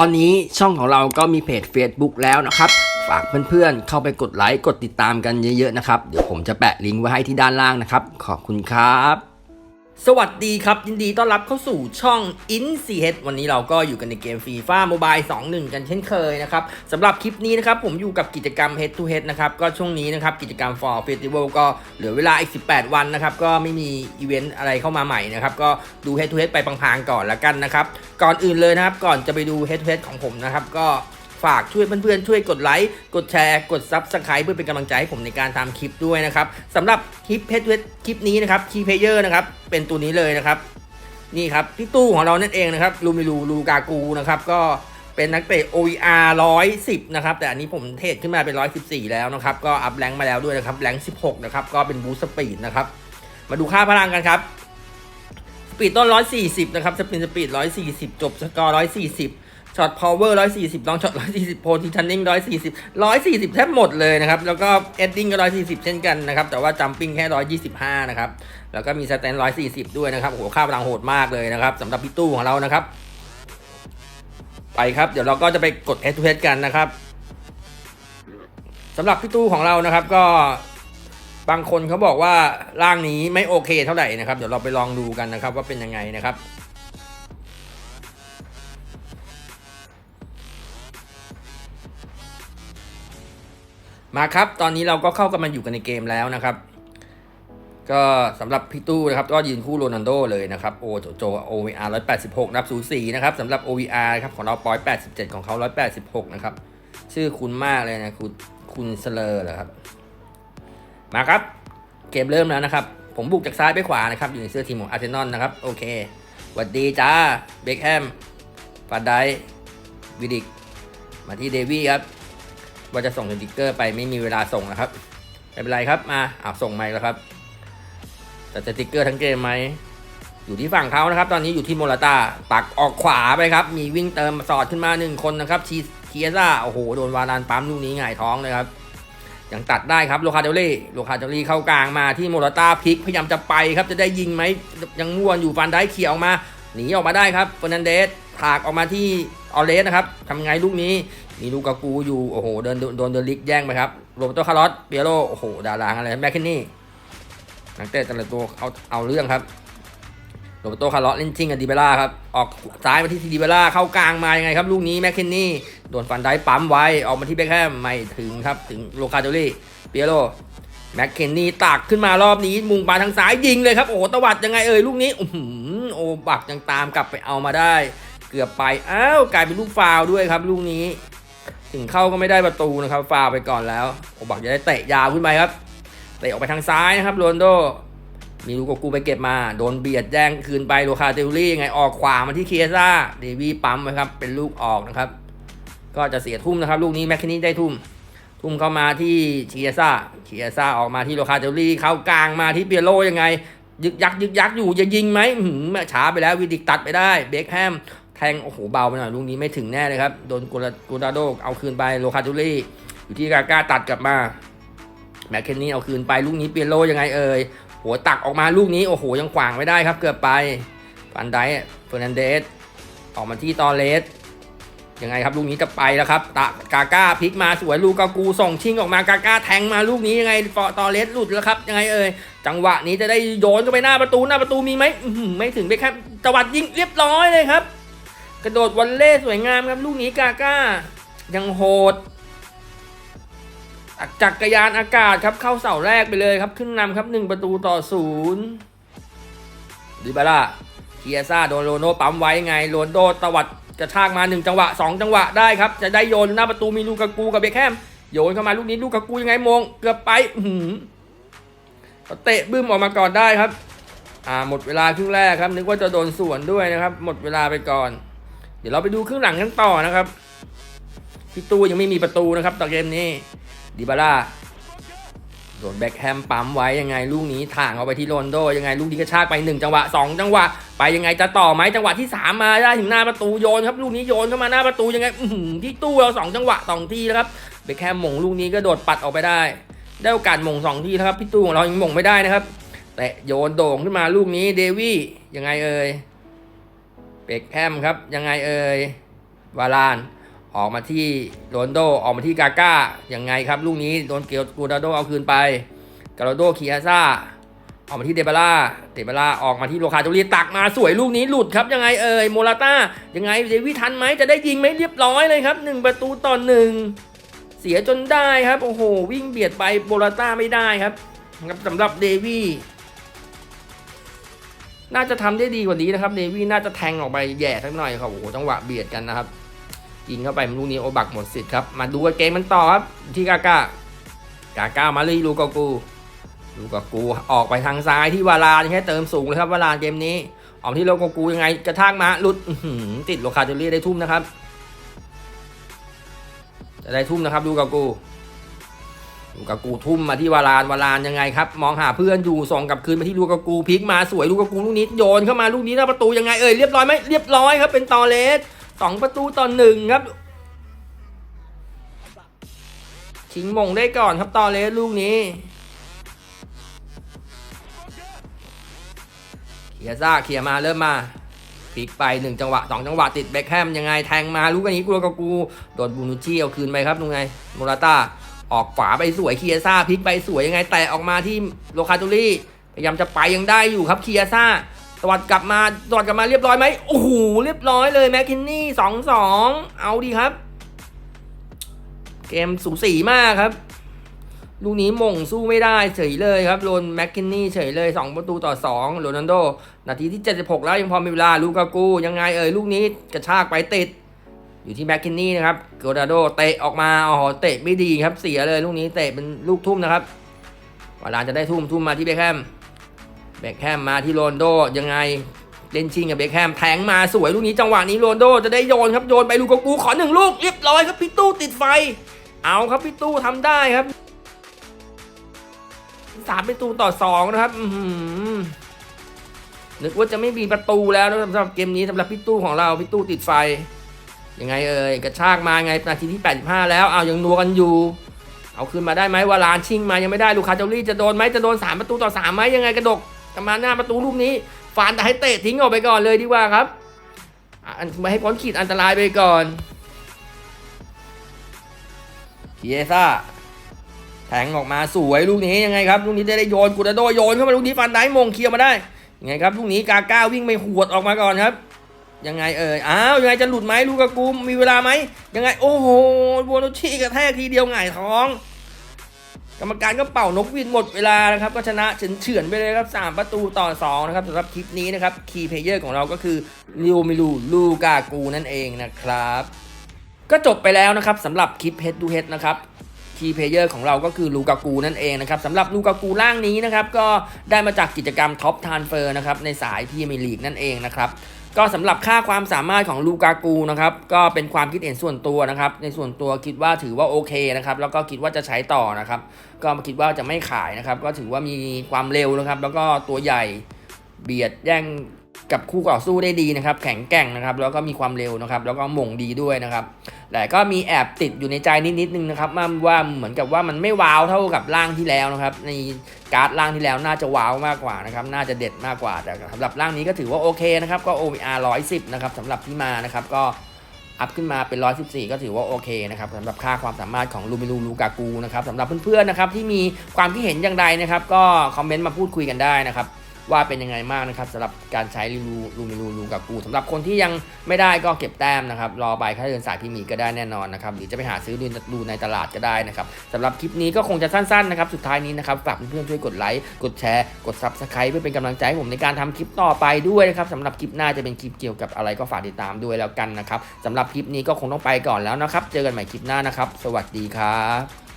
ตอนนี้ช่องของเราก็มีเพจ Facebook แล้วนะครับฝากเพื่อนๆ เข้าไปกดไลค์ กดติดตามกันเยอะๆนะครับ เดี๋ยวผมจะแปะลิงก์ไว้ให้ที่ด้านล่างนะครับ ขอบคุณครับ สวัสดีครับ ยินดีต้อนรับเข้าสู่ช่อง In c h วันนี้เราก็อยู่กันในเกมฟีฟ่าโมบาย21 กันเช่นเคยนะครับสำหรับคลิปนี้นะครับผมอยู่กับกิจกรรม Head to Head นะครับก็ช่วงนี้นะครับกิจกรรม For Festival ก็เหลือเวลาอีก 18 วันนะครับก็ไม่มีอีเวนต์อะไรเข้ามาใหม่นะครับก็ดู Head to Head ไปพลางๆก่อนละกันนะครับก่อนอื่นเลยนะครับก่อนจะไปดู Head to Head ของผมนะครับก็ ฝากช่วยเพื่อนๆช่วยกดไลค์กดแชร์ กด Subscribe เพื่อเป็นกำลังใจให้ผมในการทำคลิปด้วยนะครับสำหรับคลิป Head to Head คลิปนี้นะครับ Key Player นะครับเป็นตัวนี้เลยนะครับนี่ครับพี่ตู้ของเรานั่นเองนะครับลูมิลูลูกากูนะครับก็เป็นนักเตะ OER 110 นะครับ แต่อันนี้ผมเทรดขึ้นมาเป็น 114 แล้วนะครับ ก็อัพแรงค์มาแล้วด้วยนะครับ แรงค์16 นะครับ ก็เป็นบูสสปีดนะครับ มาดูค่าพลังกันครับ สปีดต้น 140 นะครับ สปีดสปีด 140 จบสกอร์ 140 ช็อตพาวเวอร์140ลองช็อต140โพทิชันนิ่ง140 140แทบหมดเลยนะครับ แล้วก็เอดดิ้งก็140เช่นกันนะครับ แต่ว่าจัมปิ้งแค่125นะครับ แล้วก็มีสแตน140ด้วยนะครับโอ้โหค่าพลังโหดมากเลยนะครับสำหรับพี่ตู้ของเรานะครับ ไปครับ เดี๋ยวเราก็จะไปกด head to head กันนะครับสำหรับพี่ตู้ของเรานะครับก็บางคนเขาบอกว่าร่างนี้ไม่โอเคเท่าไหร่นะครับ เดี๋ยวเราไปลองดูกันนะครับว่าเป็นยังไงนะครับ มาครับ ตอนนี้เราก็เข้ากันมาอยู่กันในเกมแล้วนะครับ ก็สำหรับพี่ตู้นะครับ ก็ยืนคู่โรนัลโดเลยนะครับโอโจโจ OVR 186นับ04นะครับสำหรับ OVR ครับของเราปอย87 ของเขา 186 นะครับ ชื่อคุณมากเลยนะ คุณคุณเสเลอร์เหรอครับ มาครับ เกมเริ่มแล้วนะครับ ผมบุกจากซ้ายไปขวานะครับ อยู่ในเสื้อทีมของอาร์เซนอลนะครับ โอเคหวัดดีจ้าเบคแฮมฟาดไดวิดิก มาที่เดวี่ครับ ว่าจะส่งสติกเกอร์ไปไม่มีเวลาส่งนะครับไม่เป็นไรครับมาอ้าวส่งมาอีกแล้วครับแต่สติกเกอร์ทั้งเกมไหมอยู่ที่ฝั่งเขานะครับ ตอนนี้อยู่ที่โมราตาปักออกขวาไปครับ มีวิ่งเติมสอดขึ้นมาหนึ่งคนนะครับชีเคียซ่าโอ้โหโดนวารานปั๊มลูกนี้หงายท้องเลยครับยังตัดได้ครับโลคาเดลลี่โลคาเดลลี่เข้ากลางมาที่โมราตาพลิกพยายามจะไปครับจะได้ยิงไหมยังม่วนอยู่ฟันได้เขี่ยออกมาหนีออกมาได้ครับเฟอร์นันเดสถากออกมาที่ออเลสนะครับทำไงลูกนี้ มีลูกากูอยู่ โอ้โห เดินโดนเดนลิกแย่งไปครับ โรเบโตคาร์ลอสเปียโรโอ้โห ดาราอะไร แมคเคนนี่นักเตะแต่ละตัวเอาเอาเรื่องครับ โรเบโตคาร์ลอสเล่นจริงกับดิเบล่าครับ ออกซ้ายมาที่ดิเบล่า เข้ากลางมายังไงครับ ลูกนี้แมคเคนนี่ โดนฟันได้ปั๊มไว้ ออกมาที่เบคแฮม ไม่ถึงครับ ถึงโลคาโดลี่เปียโรแมคเคนนี่ตักขึ้นมารอบนี้ มุงปาทางซ้ายยิงเลยครับ โอ้โหตวัดยังไงเอ่ยลูกนี้อื้อหือโอบักยังตามกลับไปเอามาได้ เกือบไป อ้าว กลายเป็นลูกฟาวล์ด้วยครับ ลูกนี้ ถึงเข้าก็ไม่ได้ประตูนะครับฟาวไปก่อนแล้วโอบักจะได้เตะยาวขึ้นไปครับเตะออกไปทางซ้ายนะครับโรนโด มีลูกกูไปเก็บมา โดนเบียดแย่งคืนไปโลคาเตลลี่ยังไงออกขวามาที่เคียซ่าเดวี่ปั๊มนะครับเป็นลูกออกนะครับ ก็จะเสียทุ่มนะครับ ลูกนี้แมคคินี่ได้ทุ่ม ทุ่มเข้ามาที่เคียซ่าเคียซ่าออกมาที่โลคาเตลลี่เข้ากลางมาที่เปียโรยังไง ยึกยักยึกยักอยู่จะยิงไหมหือช้าไปแล้ววิดิกตัดไปได้เบคแฮม แทง โอ้โห เบาไปหน่อยลูกนี้ไม่ถึงแน่เลยครับ โดนกูรากูราโดเอาคืนไปโลคาจูรี่ อยู่ที่กาก้าตัดกลับมา แมคเคนนี่เอาคืนไปลูกนี้เปียโลยังไงเอ่ยหัวตักออกมาลูกนี้ โอ้โห ยังขวางไม่ได้ครับ เกือบไปฟันไดเฟอร์นันเดสออกมาที่ตอเลสยังไงครับลูกนี้จะไปแล้วครับตะกาก้าพลิกมาสวยลูกกากูส่งชิงออกมากาก้าแทงมาลูกนี้ยังไงฟอตอเลสหลุดแล้วครับยังไงเอ่ยจังหวะนี้จะได้โยนเข้าไปหน้าประตูหน้าประตูมีไหมไม่ถึงเบคแฮมตวัดยิงเรียบร้อยเลยครับ กระโดดวอลเล่สวยงามครับลูกนี้กาก้า ยังโหดอักจักรยานอากาศครับเข้าเสาแรกไปเลยครับขึ้นนำครับหนึ่งประตูต่อศูนย์ดิบาร่าเคียซ่าโดนโรนลโดปั๊มไว้ไงโรนโดตวัดกระชากมาหนึ่งจังหวะสองจังหวะได้ครับ จะได้โยนหน้าประตูมีลูกากูกับเบคแฮมโยนเข้ามาลูกนี้ลูกากูยังไงมง เกือบไปหือเตะบึ้มออกมาก่อนได้ครับ อ่าหมดเวลาครึ่งแรกครับ นึกว่าจะโดนสวนด้วยนะครับ หมดเวลาไปก่อน เดี๋ยวเราไปดูครึ่งหลังกันต่อนะครับพี่ตู้ยังไม่มีประตูนะครับต่อเกมนี้ดิบาร่าโดนแบ็คแฮมปั๊มไว้ยังไงลูกนี้ถ่างเอาไปที่โรนโดยังไงลูกนี้กระชากไป 1 จังหวะ 2 จังหวะ ไปยังไงจะต่อไหมจังหวะที่ 3 มาได้ถึงหน้าประตูโยนครับลูกนี้โยนเข้ามาหน้าประตูยังไงที่ตู้เราสองจังหวะสองทีแล้วครับแบ็คแฮมหม่งลูกนี้ก็โดดปัดออกไปได้ ได้โอกาสหม่งสองทีนะครับพี่ตู้ของเรายังหม่งไม่ได้นะครับแต่โยนโด่งขึ้นมาลูกนี้เดวี่ยังไงเอ่ย เบคแฮมครับ ยังไงเอ่ยวาลาน ออกมาที่โรนโดออกมาที่กาก้ายังไงครับลูกนี้โดนเกียวกูดาโดเอาคืนไปกาโรโดคีอาซ่าออกมาที่เดบาร่าเดบาร่าออกมาที่โลคาโจลีตักมาสวยลูกนี้หลุดครับยังไงเอ่ยโมราต้ายังไงเดวิทันไหมจะได้ยิงไหมเรียบร้อยเลยครับหนึ่งประตูต่อหนึ่งเสียจนได้ครับ โอ้โห วิ่งเบียดไปโมราต้าไม่ได้ครับครับสำหรับเดวี่ น่าจะทำได้ดีกว่านี้นะครับเดวี่น่าจะแทงออกไปแย่สักหน่อยครับโอ้โหจังหวะเบียดกันนะครับยิงเข้าไปลูกนี้โอบักหมดสิทธิ์ครับมาดูเกมมันต่อครับที่กาก้ากาก้ามาเลยลูกากูลูกากูออกไปทางซ้ายที่วาลานแค่เติมสูงเลยครับวาลานเกมนี้ออกที่โลกากูยังไงกระทากมาหลุดติดโลคาเจลี่ได้ทุ่มนะครับจะได้ทุ่มนะครับลูกากู กากูทุ่มมาที่วาลานวาลานยังไงครับ มองหาเพื่อนอยู่ส่งกลับคืนมาที่ลูกากูพลิกมาสวยลูกากูลูกนี้โยนเข้ามาลูกนี้หน้าประตูยังไงเอ่ยเรียบร้อยไหมเรียบร้อยครับเป็นตอเลสสองประตูต่อหนึ่งครับชิงมงได้ก่อนครับตอเลสลูกนี้เคียซ่าเคียมาเริ่มมาพลิกไปหนึ่งจังหวะสองจังหวะติดแบ็คแฮมยังไงแทงมาลูกนี้กูกับกูโดนบูนูชี่เอาคืนไปครับลุงไงโมราต้า ออกขวาไปสวยเคียซ่าพลิกไปสวยยังไง แต่ออกมาที่โลคาตูรี่พยายามจะไปยังได้อยู่ครับเคียซ่าตวัดกลับมาตวัดกลับมาเรียบร้อยไหมโอ้โหเรียบร้อยเลยแมคคินนี่สองสองเอาดีครับ เกมสูสีมากครับลูกนี้มงสู้ไม่ได้เฉยเลยครับโรนแมคคินนี่เฉยเลย 2 ประตูต่อ2โรนัลโด นาทีที่ 76 แล้วยังพอมีเวลาลูกากูยังไงเอ่ยลูกนี้กระชากไปติด อยู่ที่แมคคินนี่นะครับโกดาโดเตะออกมาอ๋อเตะไม่ดีครับเสียเลยลูกนี้เตะเป็นลูกทุ่มนะครับวาลานจะได้ทุ่มทุ่มมาที่เบคแฮมเบคแฮมมาที่โรนโดยังไงเล่นชิงกับเบคแฮมแทงมาสวยลูกนี้จังหวะนี้โรนโดจะได้โยนครับโยนไปลูกกูขอหนึ่งลูกเรียบร้อยครับพี่ตู้ติดไฟ เอาครับพี่ตู้ทำได้ครับสามประตูต่อสองนะครับอืนึกว่าจะไม่มีประตูแล้วสำหรับเกมนี้สำหรับพี่ตู้ของเราพี่ตู้ติดไฟ ยังไงเอ่ยกระชากมาไงนาทีที่ 85 แล้วเอายังนัวกันอยู่ เอาคืนมาได้ไหมวาลานชิงมายังไม่ได้ลูกคาเจารี่จะโดนไหมจะโดนสามประตูต่อสามไหมยังไงกระดกกมาหน้าประตูลูกนี้ฟานแต่ให้เตะทิ้งออกไปก่อนเลยดีกว่าครับอะไม่ให้พ้นขีดอันตรายไปก่อนเคียซ่าแทงออกมาสวยลูกนี้ยังไงครับลูกนี้ได้ได้โยนกูดาโดโยนเข้ามาลูกนี้ฟันได้มงเคลียร์มาได้ยังไงครับลูกนี้กาก้าวิ่งไปหวดออกมาก่อนครับ ยังไงเอ่ย อ้าว ยังไงจะหลุดไหมลูกกากูมีเวลาไหม ยังไง โอ้โหโบนุชิกระแทกทีเดียวหงายท้อง กรรมการก็เป่านกวินหมดเวลานะครับ ก็ชนะเฉือนไปเลยครับ 3 ประตูต่อ 2 นะครับสำหรับคลิปนี้นะครับ คีย์เพลเยอร์ของเราก็คือลิโอมิลูลูกากูนั่นเองนะครับ ก็จบไปแล้วนะครับสำหรับคลิปเฮดดูเฮดนะครับคีย์เพลเยอร์ของเราก็คือลูกากูนั่นเองนะครับสำหรับลูกากูร่างนี้นะครับก็ได้มาจากกิจกรรมท็อปทานเฟอร์นะครับในสายพรีเมียร์ลีกนั่นเองนะครับ ก็สำหรับค่าความสามารถของลูกากูนะครับก็เป็นความคิดเห็นส่วนตัวนะครับ ในส่วนตัวคิดว่าถือว่าโอเคนะครับ แล้วก็คิดว่าจะใช้ต่อนะครับ ก็คิดว่าจะไม่ขายนะครับ ก็ถือว่ามีความเร็วนะครับ แล้วก็ตัวใหญ่เบียดแย่ง กับคู่ต่อสู้ได้ดีนะครับ แข็งแกร่งนะครับ แล้วก็มีความเร็วนะครับ แล้วก็หม่งดีด้วยนะครับ แต่ก็มีแอบติดอยู่ในใจนิดๆนึงนะครับว่าว่าเหมือนกับว่ามันไม่ว้าวเท่ากับร่างที่แล้วนะครับ ในการ์ดร่างที่แล้วน่าจะว้าวมากกว่านะครับ น่าจะเด็ดมากกว่า แต่สำหรับร่างนี้ก็ถือว่าโอเคนะครับ ก็ OVR 110 นะครับสำหรับที่มานะครับ ก็อัพขึ้นมาเป็น 114 ก็ถือว่าโอเคนะครับสำหรับค่าความสามารถของลูมิลูลูกากูนะครับสำหรับเพื่อนๆนะครับที่มีความคิดเห็นอย่างใดนะครับ ก็คอมเมนต์มาพูดคุยกันได้นะครับ ว่าเป็นยังไงมากนะครับสำหรับการใช้ลูลูมิลูลูกับกูสำหรับคนที่ยังไม่ได้ก็เก็บแต้มนะครับ รอใบค่าเดินสายที่มีก็ได้แน่นอนนะครับหรือจะไปหาซื้อดูดูในตลาดก็ได้นะครับสำหรับคลิปนี้ก็คงจะสั้นๆนะครับสุดท้ายนี้นะครับฝากเพื่อนๆช่วยกดไลค์กดแชร์กด Subscribe เพื่อเป็นกำลังใจให้ผมในการทำคลิปต่อไปด้วยนะครับสำหรับคลิปหน้าจะเป็นคลิปเกี่ยวกับอะไรก็ฝากติดตามด้วยแล้วกันนะครับสำหรับคลิปนี้ก็คงต้องไปก่อนแล้วนะครับ เจอกันใหม่คลิปหน้านะครับ สวัสดีครับ